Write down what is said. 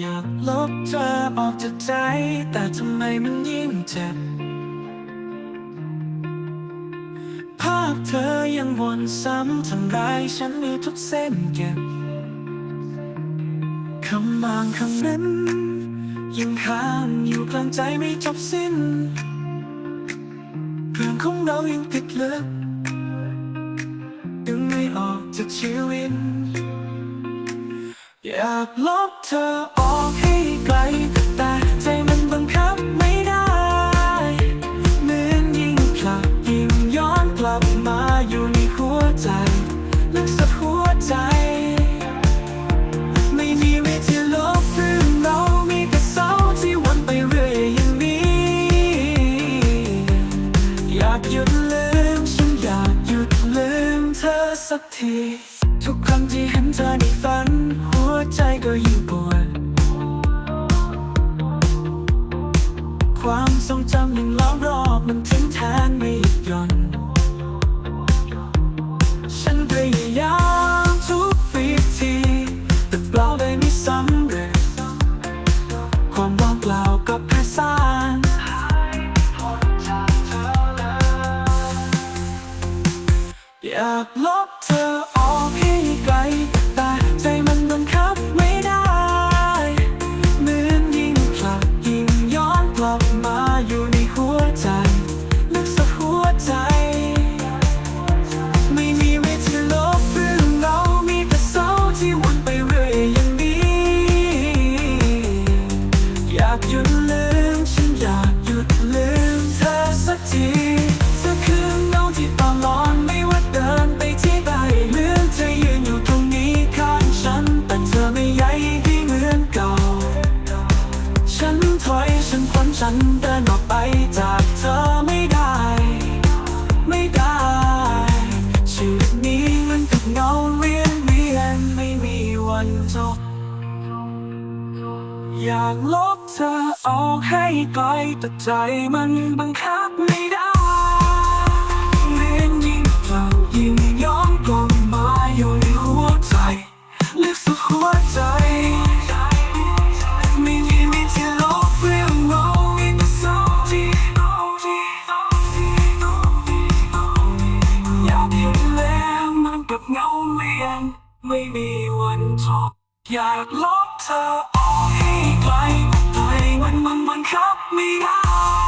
อยากลบเธอออกจากใจ แต่ทำไมมันยิ่งเจ็บ ภาพเธอยังวนซ้ำทำร้ายฉันในทุกเส้นเก็บคำบางคำนั้น ยังค้างอยู่กลางใจไม่จบสิ้น เรื่องของเรายังติดลึกดึงไม่ออกจากชีวิตอยากลบเธอ ออกให้ไกล แต่ใจมันบังคับไม่ได้ เหมือนยิ่งผลักยิ่งย้อนกลับมาอยู่ในหัวใจ ลึกสุดหัวใจ ไม่มีวิธีลบเรื่องเรามีแต่เศร้าที่วนไปเรื่อยอย่างนี้ อยากหยุดลืมฉันอยากหยุดลืมเธอสักที ทุกครั้งที่เห็นเธอในฝัน ความทรงจำยังล้อมรอบมันทิ้งแทนไม่หยุดหย่อน ฉันพยายามทุกวิธีแต่เปล่าเลยไม่สำเร็จ ความว่างเปล่ากับแค่สร้างอยากลบเธอออกให้ไกล หยุดลืมฉันอยากหยุดลืมเธอสักทีเธอคือเงาที่ตลอดไม่ว่าเดินไปที่ใดเหมือนเธอยืนอยู่ตรงนี้ข้างฉัน แต่เธอไม่ใยที่เหมือนเก่า ฉันถอยฉันพ้นฉันเดินออกไปจากเธอไม่ได้ ไม่ได้ชีวิตนี้มันกับเงาเวียนเวียนไม่มีวันจบ อยากลบเธอออกให้ไกลแต่ใจมันบังคับไม่ได้เหมือนยิ่งเปล่ายิ่งย้อนกลับมาอยู่ในหัวใจลึกสุดหัวใจไม่มีวิธีลบเรื่องเรามีแต่เศร้าที่อยากเห็นแล้วมันกับเงาเวียนไม่มีวันจบอยากลบเธอออกให้ ไปปมันมันบังคับไม่ได้